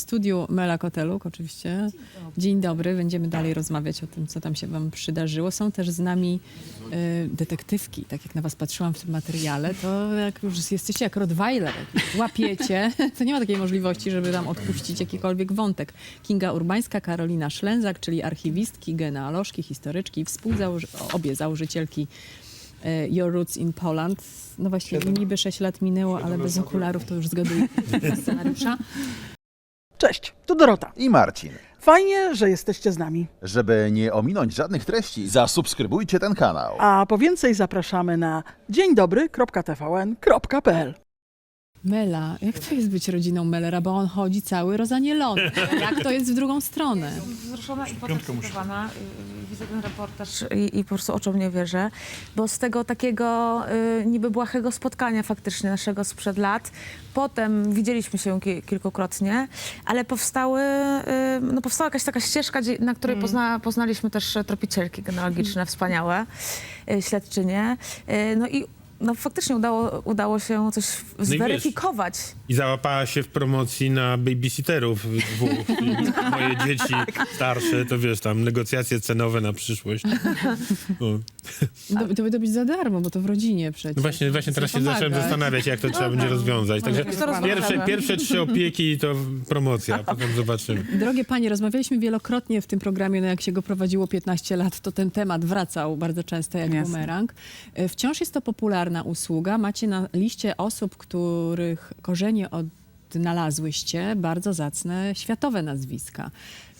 w studiu Mela Koteluk oczywiście. Dzień dobry. Będziemy dalej rozmawiać o tym, co tam się wam przydarzyło. Są też z nami y, detektywki. Tak jak na was patrzyłam w tym materiale, to jak już jesteście jak Rottweiler, jak łapiecie, to nie ma takiej możliwości, żeby tam odpuścić jakikolwiek wątek. Kinga Urbańska, Karolina Szlęzak, czyli archiwistki, genealożki, historyczki, współzałoży- obie założycielki e, Your Roots in Poland. No właśnie, niby 6 lat minęło, ale bez okularów to już zgaduję scenariusza. Cześć, tu Dorota. i Marcin. Fajnie, że jesteście z nami. Żeby nie ominąć żadnych treści, zasubskrybujcie ten kanał. A po więcej zapraszamy na dzień dobry.tvn.pl. Mela, jak to jest być rodziną Mellera, bo on chodzi cały rozanielony. Jak to jest w drugą stronę? wzruszona i podekscytowana. Y, Widzę ten reportaż i, i po prostu oczom nie wierzę, bo z tego takiego y, niby błahego spotkania faktycznie naszego sprzed lat, potem widzieliśmy się ki- kilkukrotnie, ale powstały, y, no powstała jakaś taka ścieżka, na której pozna, poznaliśmy też tropicielki genealogiczne, wspaniałe, y, śledczynie. Y, no i no, faktycznie udało, udało się coś wiesz, zweryfikować. I załapała się w promocji na babysitterów dwóch. I moje dzieci starsze, to wiesz, tam negocjacje cenowe na przyszłość. No. To, to by to być za darmo, bo to w rodzinie przecież. No właśnie, właśnie teraz się Pomaga. zacząłem zastanawiać, jak to trzeba będzie rozwiązać. Także pierwsze, pierwsze trzy opieki to promocja, a potem zobaczymy. Drogie panie, rozmawialiśmy wielokrotnie w tym programie, no jak się go prowadziło 15 lat, to ten temat wracał bardzo często jak Jasne. bumerang. E, Wciąż jest to popularna usługa. Macie na liście osób, których korzenie odnalazłyście bardzo zacne światowe nazwiska.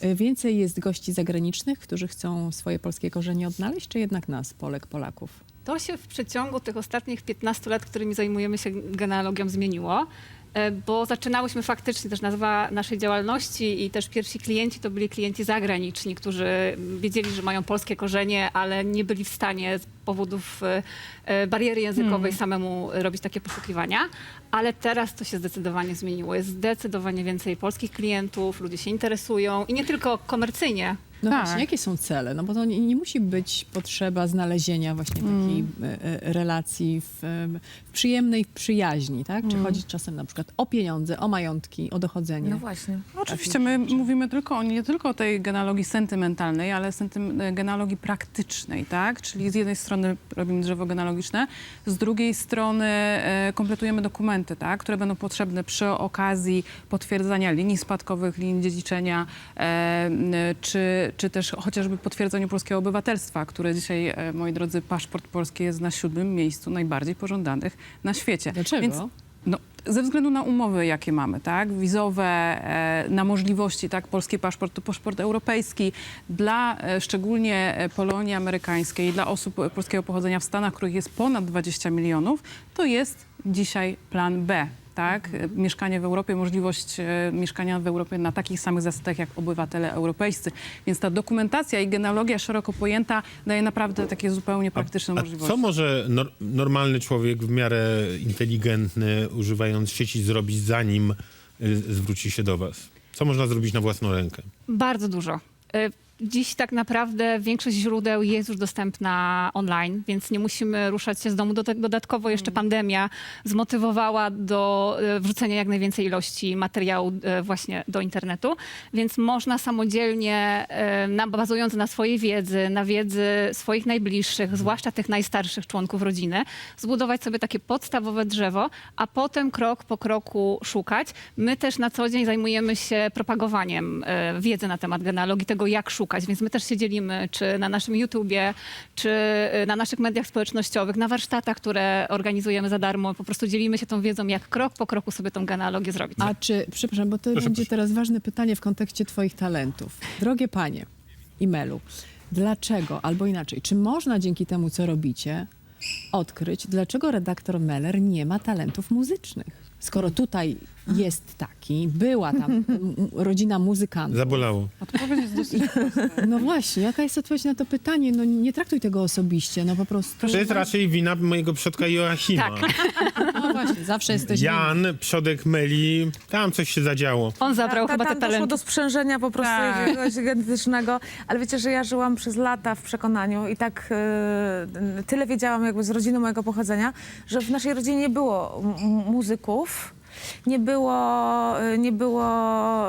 E, Więcej jest gości zagranicznych, którzy chcą swoje polskie korzenie odnaleźć, czy jednak nas, Polek, Polaków? To się w przeciągu tych ostatnich 15 lat, którymi zajmujemy się genealogią, zmieniło. E, Bo zaczynałyśmy faktycznie, też nazwa naszej działalności i też pierwsi klienci to byli klienci zagraniczni, którzy wiedzieli, że mają polskie korzenie, ale nie byli w stanie z powodów e, e, bariery językowej samemu robić takie poszukiwania. Ale teraz to się zdecydowanie zmieniło. Jest zdecydowanie więcej polskich klientów, ludzie się interesują i nie tylko komercyjnie, No Tak. właśnie, jakie są cele? No bo to nie, nie musi być potrzeba znalezienia właśnie takiej e, e, relacji w, e, w przyjemnej przyjaźni, tak? Czy chodzi czasem na przykład o pieniądze, o majątki, o dochodzenie? No właśnie. Oczywiście my mówimy tylko o, nie tylko o tej genealogii sentymentalnej, ale sentym, genealogii praktycznej, tak? Czyli z jednej strony robimy drzewo genealogiczne, z drugiej strony e, kompletujemy dokumenty, tak? Które będą potrzebne przy okazji potwierdzania linii spadkowych, linii dziedziczenia, e, czy, czy też chociażby potwierdzeniu polskiego obywatelstwa, które dzisiaj, e, moi drodzy, paszport polski jest na siódmym miejscu najbardziej pożądanych na świecie. Dlaczego? Więc no, ze względu na umowy, jakie mamy, tak, wizowe, e, na możliwości, tak, polski paszport to paszport europejski, dla e, szczególnie Polonii amerykańskiej, dla osób polskiego pochodzenia w Stanach, których jest ponad 20 milionów, to jest dzisiaj plan B. Tak? E, Mieszkanie w Europie, możliwość e, mieszkania w Europie na takich samych zasadach jak obywatele europejscy. Więc ta dokumentacja i genealogia szeroko pojęta daje naprawdę takie zupełnie praktyczne A możliwości. co może nor- normalny człowiek w miarę inteligentny, używając sieci, zrobić zanim y, zwróci się do was? Co można zrobić na własną rękę? Bardzo dużo. Dziś tak naprawdę większość źródeł jest już dostępna online, więc nie musimy ruszać się z domu. Doda- Dodatkowo jeszcze pandemia zmotywowała do y, wrzucenia jak najwięcej ilości materiału y, właśnie do internetu, więc można samodzielnie, na, bazując na swojej wiedzy, na wiedzy swoich najbliższych, zwłaszcza tych najstarszych członków rodziny, zbudować sobie takie podstawowe drzewo, a potem krok po kroku szukać. My też na co dzień zajmujemy się propagowaniem e, wiedzy na temat genealogii, tego jak szukać, więc my też się dzielimy, czy na naszym YouTubie, czy e, na naszych mediach społecznościowych, na warsztatach, które organizujemy za darmo. Po prostu dzielimy się tą wiedzą, jak krok po kroku sobie tą genealogię zrobić. A czy, przepraszam, bo to Proszę, będzie proszę. teraz ważne pytanie w kontekście twoich talentów. Drogie panie i Melu, dlaczego, albo inaczej, czy można dzięki temu, co robicie, odkryć, dlaczego redaktor Meller nie ma talentów muzycznych? Skoro tutaj jest taki, była tam m- m- rodzina muzykantów. Zabolało. Odpowiedź jest dosyć No właśnie, jaka jest odpowiedź na to pytanie? No nie traktuj tego osobiście, no po prostu. To jest raczej wina mojego przodka Joachima. No właśnie, zawsze jesteś... Jan, przodek Meli, tam coś się zadziało. On zabrał Ta- chyba te tam doszło talenty. do sprzężenia po prostu Tak. jakiegoś genetycznego, ale wiecie, że ja żyłam przez lata w przekonaniu i tak e, tyle wiedziałam jakby z rodziny mojego pochodzenia, że w naszej rodzinie nie było m- m- muzyków. Nie było, y, nie było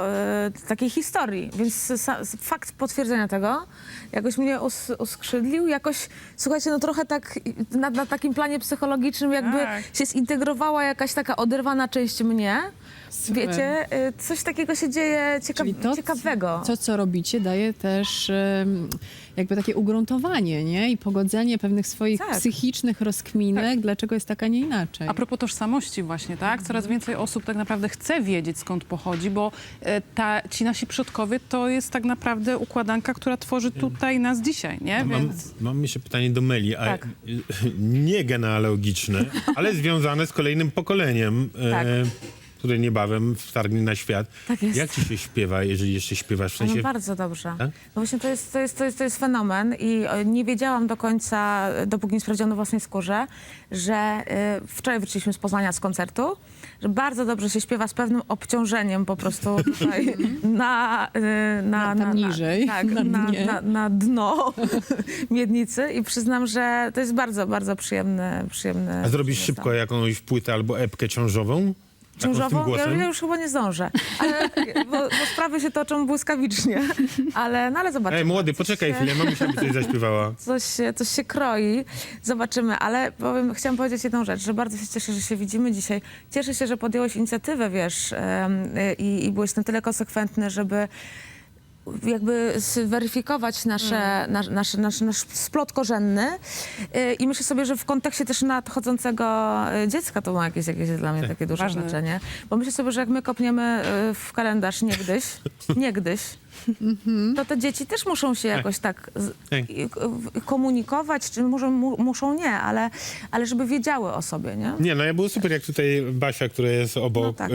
y, takiej historii. Więc fakt potwierdzenia tego jakoś mnie us, uskrzydlił, jakoś, słuchajcie, no trochę tak na, na takim planie psychologicznym jakby Tak. się zintegrowała jakaś taka oderwana część mnie. Super. Wiecie, y, coś takiego się dzieje ciekaw, Czyli to, ciekawego. To, co robicie, daje też jakby takie ugruntowanie, nie? I pogodzenie pewnych swoich Tak. psychicznych rozkminek, dlaczego jest tak, a nie inaczej. A propos tożsamości właśnie, tak? Coraz więcej osób tak naprawdę chce wiedzieć, skąd pochodzi, bo e, ta, ci nasi przodkowie to jest tak naprawdę układanka, która tworzy tutaj nas dzisiaj, nie? Mam, Więc... mam jeszcze pytanie do Meli, a Tak. nie genealogiczne, ale związane z kolejnym pokoleniem, Tak. e, które niebawem wtargnie na świat. Tak jest. Jak ci się śpiewa, jeżeli jeszcze śpiewasz? W No sensie, bardzo dobrze. Tak? No właśnie to jest, to, jest, to, jest, to jest fenomen i e, nie wiedziałam do końca, e, dopóki nie sprawdziłam na własnej skórze, że e, wczoraj wróciliśmy z Poznania z koncertu, że bardzo dobrze się śpiewa z pewnym obciążeniem po prostu tutaj na, e, na, Na- tam niżej, tak, na na, na, na dno miednicy i przyznam, że to jest bardzo, bardzo przyjemne. przyjemne a zrobisz szybko jakąś płytę albo epkę ciążową? Ciążową? Ja, ja już chyba nie zdążę, ale, bo, bo sprawy się toczą błyskawicznie, ale, no, ale zobaczymy. Ej, młody, poczekaj się- chwilę, mamusia by coś zaśpiewała. Coś się, coś się kroi, zobaczymy, ale powiem, chciałam powiedzieć jedną rzecz, że bardzo się cieszę, że się widzimy dzisiaj. Cieszę się, że podjąłeś inicjatywę, wiesz, i, i byłeś na tyle konsekwentny, żeby jakby zweryfikować nasze, nasz, nasz, nasz, nasz splot korzenny. Y, i myślę sobie, że w kontekście też nadchodzącego y, dziecka to ma jakieś, jakieś dla mnie takie duże Ważne. znaczenie, bo myślę sobie, że jak my kopniemy y, w kalendarz niegdyś, niegdyś, to te dzieci też muszą się jakoś tak z, Tak. i- k- komunikować, czy może mu, muszą nie, ale, ale żeby wiedziały o sobie, nie? Nie, no ja było super, jak tutaj Basia, która jest obok No tak.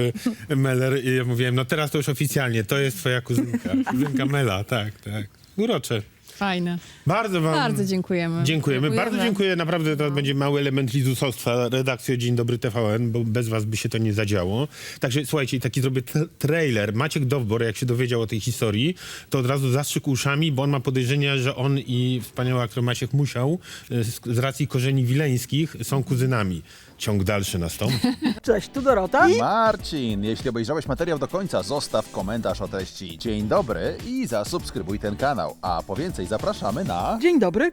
y, Meller i ja mówiłem, no teraz to już oficjalnie, to jest twoja kuzynka. Kuzynka Mela, tak, tak. Urocze. Fajne. Bardzo wam... Bardzo dziękujemy. Dziękujemy. Dziękujemy. Bardzo dziękuję. Naprawdę to będzie mały element lizusostwa redakcji Dzień Dobry TVN, bo bez was by się to nie zadziało. Także słuchajcie, taki zrobię t- trailer. Maciek Dowbor, jak się dowiedział o tej historii, to od razu zastrzykł uszami, bo on ma podejrzenia, że on i wspaniały aktor Maciek Musiał y, z, z racji korzeni wileńskich są kuzynami. Ciąg dalszy nastąpi. Cześć, tu Dorota. Marcin, jeśli obejrzałeś materiał do końca, zostaw komentarz o treści Dzień dobry i zasubskrybuj ten kanał. A po więcej zapraszamy na... Dzień dobry,